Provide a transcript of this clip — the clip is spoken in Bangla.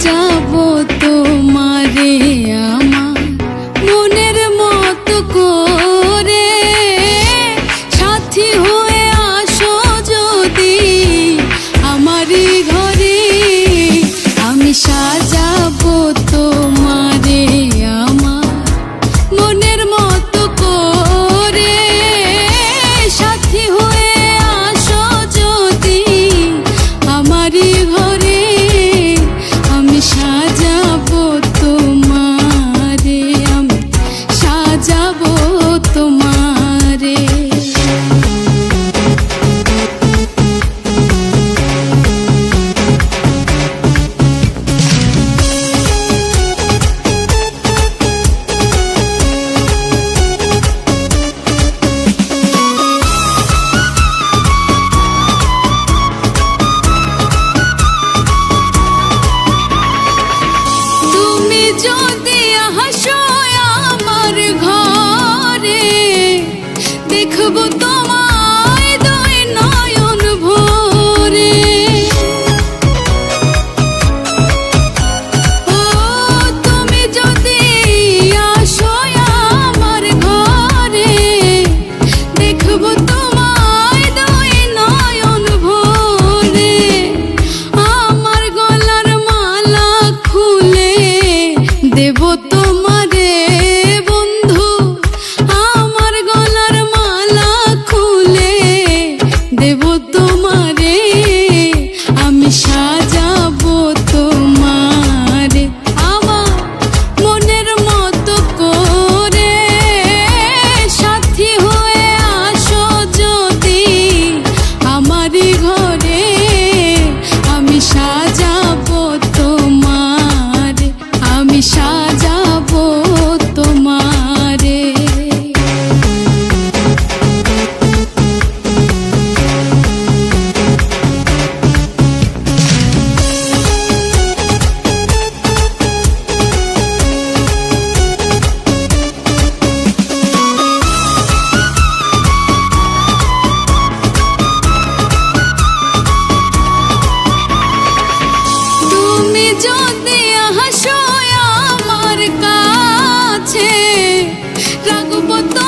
যাব তোমারে। দেখব তোমায় যদি হাসো আমার কাছে রাখব তোমায়